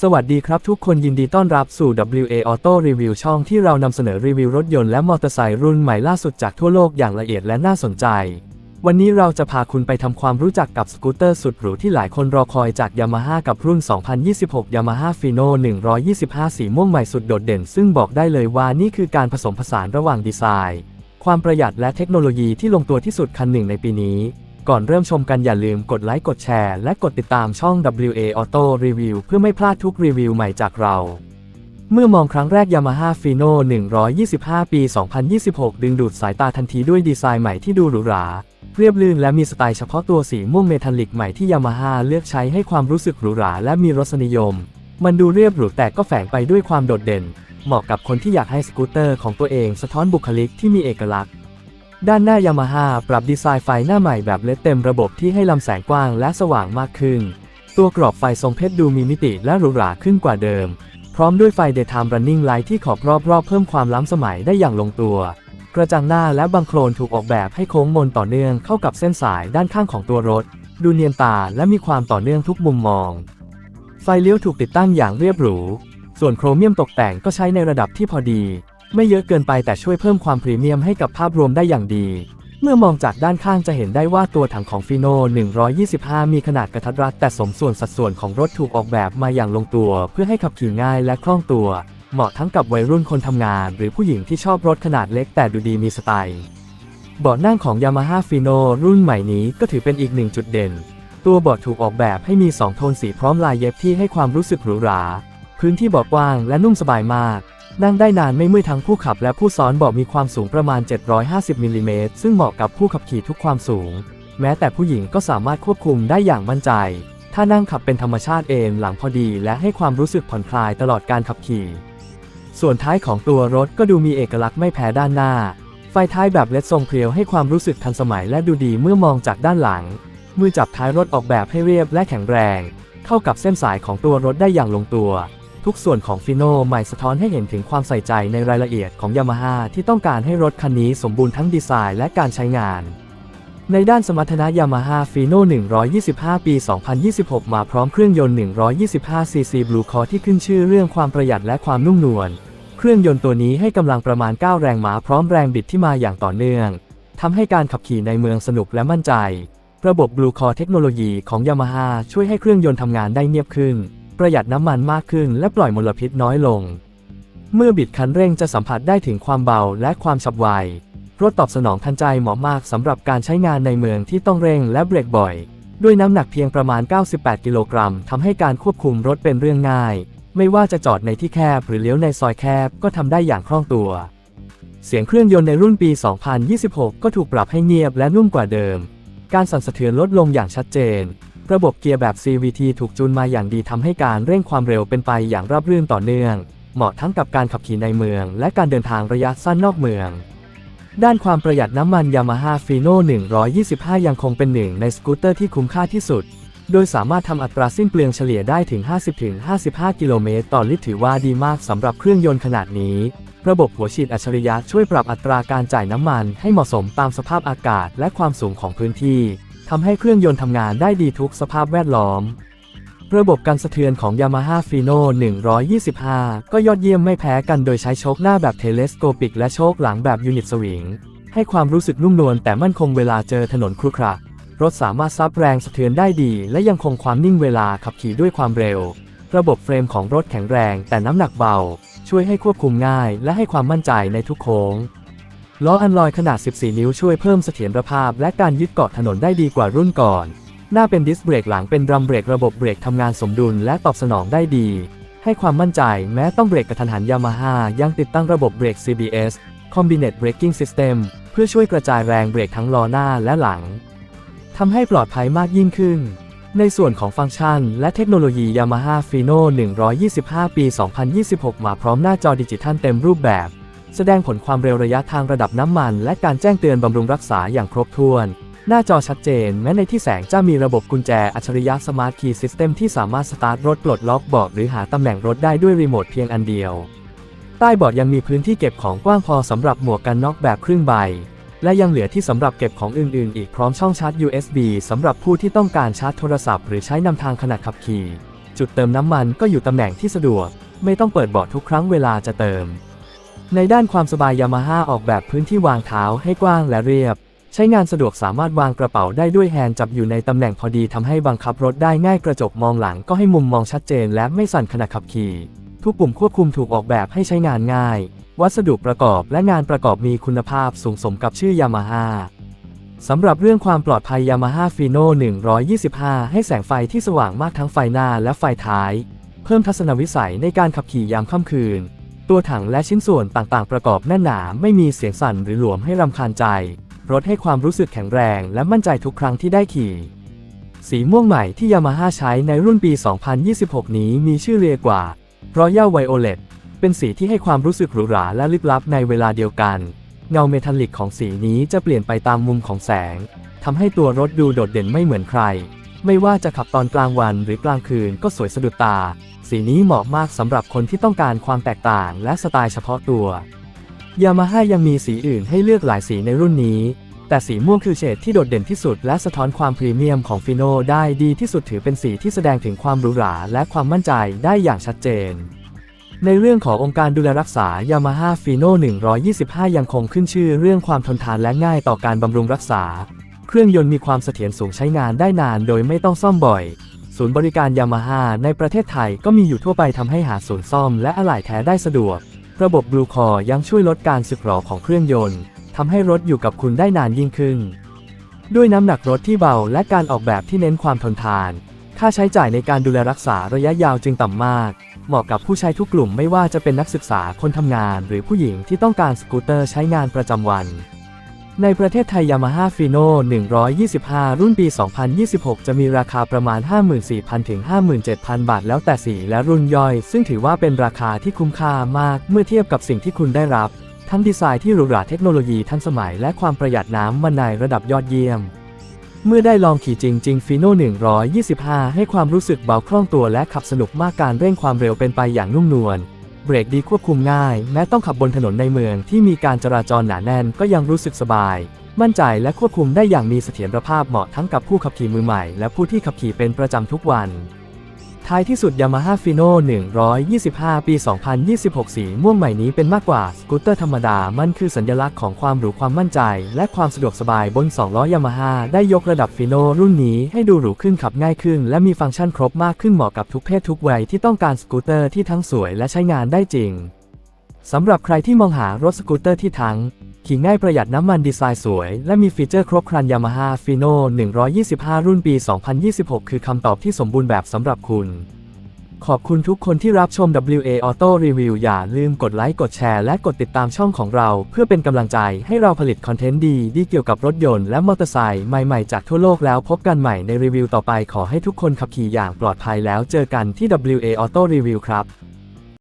สวัสดีครับทุกคนยินดีต้อนรับสู่ WA Auto Review ช่องที่เรานำเสนอรีวิวรถยนต์และมอเตอร์ไซค์รุ่นใหม่ล่าสุดจากทั่วโลกอย่างละเอียดและน่าสนใจ วันนี้เราจะพาคุณไปทำความรู้จักกับสกูตเตอร์สุดหรูที่หลายคนรอคอยจาก Yamaha กับรุ่น 2026 Yamaha Fino 125 สีม่วงใหม่สุดโดดเด่น ซึ่งบอกได้เลยว่านี่คือการผสมผสานระหว่างดีไซน์ ความประหยัดและเทคโนโลยีที่ลงตัวที่สุดคันหนึ่งในปีนี้ ก่อนเริ่มชมกันอย่าลืมกดไลค์กดแชร์และกดติดตามช่อง WA Auto Review เพื่อไม่พลาดทุกรีวิวใหม่จากเรา เมื่อมองครั้งแรก Yamaha Fino 125 ปี 2026 ดึงดูดสายตาทันทีด้วยดีไซน์ใหม่ที่ดูหรูหรา เรียบลื่นและมีสไตล์เฉพาะตัวสีม่วงเมทัลลิกใหม่ที่ Yamaha เลือกใช้ให้ความรู้สึกหรูหราและมีรสนิยม มันดูเรียบหรูแต่ก็แฝงไปด้วยความโดดเด่น เหมาะกับคนที่อยากให้สกูตเตอร์ของตัวเองสะท้อนบุคลิกที่มีเอกลักษณ์ ด้านหน้ายามาฮ่าปรับดีไซน์ไฟหน้าใหม่แบบเลดเต็มระบบที่ให้ลำแสงกว้างและสว่างมากขึ้น ตัวกรอบไฟทรงเพชรดูมีมิติและหรูหราขึ้นกว่าเดิม พร้อมด้วยไฟ Daytime Running Light ที่ขอบรอบๆเพิ่มความล้ำสมัยได้อย่างลงตัว กระจังหน้าและบังโครนถูกออกแบบให้โค้งมนต่อเนื่องเข้ากับเส้นสายด้านข้างของตัวรถ ดูเนียนตาและมีความต่อเนื่องทุกมุมมอง ไฟเลี้ยวถูกติดตั้งอย่างเรียบหรู ส่วนโครเมียมตกแต่งก็ใช้ในระดับที่พอดี ไม่เยอะเกินไปแต่ช่วยเพิ่มความพรีเมียมให้กับภาพรวมได้อย่างดี เมื่อมองจากด้านข้างจะเห็นได้ว่าตัวถังของฟิโน 125 มีขนาดกระทัดรัดแต่สมส่วนสัดส่วนของรถถูกออกแบบมาอย่างลงตัว เพื่อให้ขับขี่ง่ายและคล่องตัว เหมาะทั้งกับวัยรุ่นคนทำงาน หรือผู้หญิงที่ชอบรถขนาดเล็กแต่ดูดีมีสไตล์เบาะนั่งของ Yamaha Fino รุ่นใหม่นี้ก็ถือเป็นอีกหนึ่งจุดเด่น ตัวเบาะถูกออกแบบให้มี 2 โทนสีพร้อมลายเย็บที่ให้ความรู้สึกหรูหรา พื้นที่เบาะกว้างและนุ่มสบายมาก นั่งได้นานไม่เมื่อยทั้งผู้ขับและผู้ซ้อนเบาะมีความสูงประมาณ 750มิลลิเมตรซึ่งเหมาะกับผู้ขับขี่ทุกความสูง แม้แต่ผู้หญิงก็สามารถควบคุมได้อย่างมั่นใจ ถ้านั่งขับเป็นธรรมชาติเอนหลังพอดีและให้ความรู้สึกผ่อนคลายตลอดการขับขี่ ส่วนท้ายของตัวรถก็ดูมีเอกลักษณ์ไม่แพ้ด้านหน้า ไฟท้ายแบบเลดทรงเพรียวให้ความรู้สึกทันสมัยและดูดีเมื่อมองจากด้านหลัง มือจับท้ายรถออกแบบให้เรียบและแข็งแรง เข้ากับเส้นสายของตัวรถได้อย่างลงตัว ทุกส่วนของฟิโนใหม่สะท้อนให้เห็นถึงความใส่ใจในรายละเอียดของยามาฮ่าที่ต้องการให้รถคันนี้สมบูรณ์ทั้งดีไซน์และการใช้งาน ในด้านสมรรถนะยามาฮ่าฟีโน่125 ปี 2026 มาพร้อมเครื่องยนต์ 125 cc Blue Core ที่ขึ้นชื่อเรื่องความประหยัดและความนุ่มนวล เครื่องยนต์ตัวนี้ให้กำลังประมาณ 9 แรงม้าพร้อมแรงบิดที่มาอย่างต่อเนื่องทำให้การขับขี่ในเมืองสนุกและมั่นใจ ระบบ Blue Core เทคโนโลยีของ Yamaha ช่วยให้เครื่องยนต์ทำงานได้เงียบขึ้น ประหยัดน้ำมันมากขึ้น และปล่อยมลพิษน้อยลง เมื่อบิดคันเร่งจะสัมผัสได้ถึงความเบาและความฉับไว รถตอบสนองทันใจเหมาะมากสำหรับการใช้งานในเมืองที่ต้องเร่งและเบรกบ่อย ด้วยน้ำหนักเพียงประมาณ 98 กิโลกรัมทำให้การควบคุมรถเป็นเรื่องง่าย ไม่ว่าจะจอดในที่แคบหรือเลี้ยวในซอยแคบก็ทำได้อย่างคล่องตัว เสียงเครื่องยนต์ในรุ่นปี 2026 ก็ถูกปรับให้เงียบและนุ่มกว่าเดิม การสั่นสะเทือนลดลงอย่างชัดเจน ระบบเกียร์แบบ CVT ถูกจูนมาอย่างดีทำให้การเร่งความเร็วเป็นไปอย่างราบรื่นต่อเนื่อง เหมาะทั้งกับการขับขี่ในเมือง และการเดินทางระยะสั้นนอกเมือง ด้านความประหยัดน้ำมัน Yamaha Fino 125 ยังคงเป็นหนึ่งในสกูตเตอร์ที่คุ้มค่าที่สุด โดยสามารถทำอัตราสิ้นเปลืองเฉลี่ยได้ถึง 50-55 กิโลเมตรต่อลิตรถือว่าดีมากสำหรับเครื่องยนต์ขนาดนี้ระบบหัวฉีดอัจฉริยะช่วยปรับอัตราการจ่ายน้ำมันให้เหมาะสมตามสภาพอากาศและความสูงของพื้นที่ ทำให้เครื่องยนต์ทำงานได้ดีทุกสภาพแวดล้อม ระบบการสะเทือนของ Yamaha Fino 125 ก็ยอดเยี่ยมไม่แพ้กันโดยใช้โชคหน้าแบบเทเลสโคปิกและโชคหลังแบบยูนิตสวิง ให้ความรู้สึกนุ่มนวลแต่มั่นคงเวลาเจอถนนครุขระรถสามารถซับแรงสะเทือนได้ดี และยังคงความนิ่งเวลาขับขี่ด้วยความเร็ว ระบบเฟรมของรถแข็งแรงแต่น้ำหนักเบา ช่วยให้ควบคุมง่ายและให้ความมั่นใจในทุกโค้ง ล้ออันลอยขนาด 14 นิ้วช่วยเพิ่มเสถียรภาพ และการยึดเกาะถนนได้ดีกว่ารุ่นก่อน หน้าเป็นดิสเบรกหลังเป็นดรัมเบรกระบบเบรกทำงานสมดุลและตอบสนองได้ดี ให้ความมั่นใจแม้ต้องเบรกกระทันหันยามาฮ่ายังติดตั้งระบบเบรก CBS Combinate Braking System เพื่อช่วยกระจายแรงเบรกทั้งล้อหน้าและหลังทำให้ปลอดภัยมากยิ่งขึ้น ในส่วนของฟังก์ชันและเทคโนโลยี Yamaha Fino 125 ปี 2026 มาพร้อมหน้าจอดิจิทัลเต็มรูปแบบ แสดงผลความเร็วระยะทางระดับน้ำมัน และการแจ้งเตือนบำรุงรักษาอย่างครบถ้วน หน้าจอชัดเจน แม้ในที่แสงจะมีระบบกุญแจอัจฉริยะสมาร์ทคีย์ซิสเต็มที่สามารถสตาร์ทรถปลดล็อกเบาะหรือหาตำแหน่งรถได้ด้วยรีโมทเพียงอันเดียว ใต้เบาะยังมีพื้นที่เก็บของกว้างพอสำหรับหมวกกันน็อกแบบครึ่งใบ และยังเหลือที่สำหรับเก็บของอื่นๆ อีกพร้อมช่องชาร์จ USB สำหรับผู้ที่ต้องการชาร์จโทรศัพท์หรือใช้นำทางขณะขับขี่ จุดเติมน้ำมันก็อยู่ตำแหน่งที่สะดวก ไม่ต้องเปิดเบาะทุกครั้งเวลาจะเติม ในด้านความสบายยามาฮ่าออกแบบพื้นที่วางเท้าให้กว้างและเรียบ ใช้งานสะดวกสามารถวางกระเป๋าได้ด้วยแฮนด์จับอยู่ในตำแหน่งพอดีทำให้บังคับรถได้ง่ายกระจกมองหลังก็ให้มุมมองชัดเจนและไม่สั่นขณะขับขี่ ทุกปุ่มควบคุมถูกออกแบบให้ใช้งานง่าย วัสดุประกอบและงานประกอบมีคุณภาพสูงสมกับชื่อยามาฮ่าสำหรับเรื่องความปลอดภัยยามาฮ่าฟีโน่125 ให้แสงไฟที่สว่างมากทั้งไฟหน้าและไฟท้าย เพิ่มทัศนวิสัยในการขับขี่ยามค่ำคืน ตัวถังและชิ้นส่วนต่างๆ ประกอบแน่นหนาไม่มีเสียงสั่นหรือหลวมให้รำคาญใจ รถให้ความรู้สึกแข็งแรงและมั่นใจทุกครั้งที่ได้ขี่ สีม่วงใหม่ที่ยามาฮ่าใช้ในรุ่นปี 2026 นี้มีชื่อเรียกว่า Royal Violet เป็นสีที่ให้ความรู้สึกหรูหราและลึกลับในเวลาเดียวกัน เงาเมทัลลิกของสีนี้จะเปลี่ยนไปตามมุมของแสงทำให้ตัวรถดูโดดเด่นไม่เหมือนใคร ไม่ว่าจะขับตอนกลางวันหรือกลางคืนก็สวยสะดุดตา สีนี้เหมาะมากสำหรับคนที่ต้องการความแตกต่างและสไตล์เฉพาะตัวยามาฮ่ายังมีสีอื่นให้เลือกหลายสีในรุ่นนี้ แต่สีม่วงคือเฉดที่โดดเด่นที่สุดและสะท้อนความพรีเมียมของฟิโนได้ดีที่สุดถือเป็นสีที่แสดงถึงความหรูหราและความมั่นใจได้อย่างชัดเจน ในเรื่องขององค์การดูแลรักษายามาฮ่าฟีโน125 ยังคงขึ้นชื่อเรื่องความทนทานและง่ายต่อการบำรุงรักษา เครื่องยนต์มีความเสถียรสูงใช้งานได้นานโดยไม่ต้องซ่อมบ่อย ศูนย์บริการยามาฮ่าในประเทศไทยก็มีอยู่ทั่วไปทำให้หาศูนย์ซ่อมและอะไหล่แท้ได้สะดวก ระบบบลูคอยังช่วยลดการสึกหรอของเครื่องยนต์ทำให้รถอยู่กับคุณได้นานยิ่งขึ้น ด้วยน้ำหนักรถที่เบาและการออกแบบที่เน้นความทนทาน ค่าใช้จ่ายในการดูแลรักษาระยะยาวจึงต่ำมาก เหมาะกับผู้ใช้ทุกกลุ่มไม่ว่าจะเป็นนักศึกษาคนทำงาน หรือผู้หญิงที่ต้องการสกูตเตอร์ใช้งานประจำวัน ในประเทศไทยยามาฮ่าฟีโน่125 รุ่นปี 2026 จะมีราคาประมาณ 54,000 ถึง 57,000 บาทแล้วแต่สีและรุ่นย่อย ซึ่งถือว่าเป็นราคาที่คุ้มค่ามากเมื่อเทียบกับสิ่งที่คุณได้รับ ทั้งดีไซน์ที่หรูหราเทคโนโลยีทันสมัยและความประหยัดน้ำมันในระดับยอดเยี่ยม เมื่อได้ลองขี่จริงจริงฟีโน่125 ให้ความรู้สึกเบาคล่องตัวและขับสนุกมากการเร่งความเร็วเป็นไปอย่างนุ่มนวล เบรกดีควบคุมง่าย แม้ต้องขับบนถนนในเมืองที่มีการจราจรหนาแน่นก็ยังรู้สึกสบาย มั่นใจและควบคุมได้อย่างมีเสถียรภาพเหมาะทั้งกับผู้ขับขี่มือใหม่ และผู้ที่ขับขี่เป็นประจำทุกวัน ท้ายที่สุด Yamaha Fino 125 ปี 2026 สีม่วงใหม่นี้เป็นมากกว่าสกูตเตอร์ธรรมดา มันคือสัญลักษณ์ของความหรูความมั่นใจ และความสะดวกสบายบน 2 ล้อ Yamaha ได้ยกระดับ Fino รุ่นนี้ให้ดูหรูขึ้นขับง่ายขึ้น และมีฟังก์ชันครบมากขึ้นเหมาะกับทุกเพศทุกวัยที่ต้องการสกูตเตอร์ที่ทั้งสวยและใช้งานได้จริงสำหรับใครที่มองหารถสกูตเตอร์ที่ทั้ง ขี่ง่ายประหยัดน้ำมันดีไซน์สวย และมีฟีเจอร์ครบครัน Yamaha Fino 125 รุ่นปี 2026 คือคำตอบที่สมบูรณ์แบบสำหรับคุณ ขอบคุณทุกคนที่รับชม WA Auto Review อย่าลืมกดไลค์ กดแชร์ และกดติดตามช่องของเรา เพื่อเป็นกำลังใจให้เราผลิตคอนเทนต์ดีดีเกี่ยวกับรถยนต์และมอเตอร์ไซค์ใหม่ ๆ จากทั่วโลกแล้วพบกันใหม่ในรีวิวต่อไปขอให้ทุกคนขับขี่อย่างปลอดภัยแล้วเจอกันที่ WA Auto Review ครับ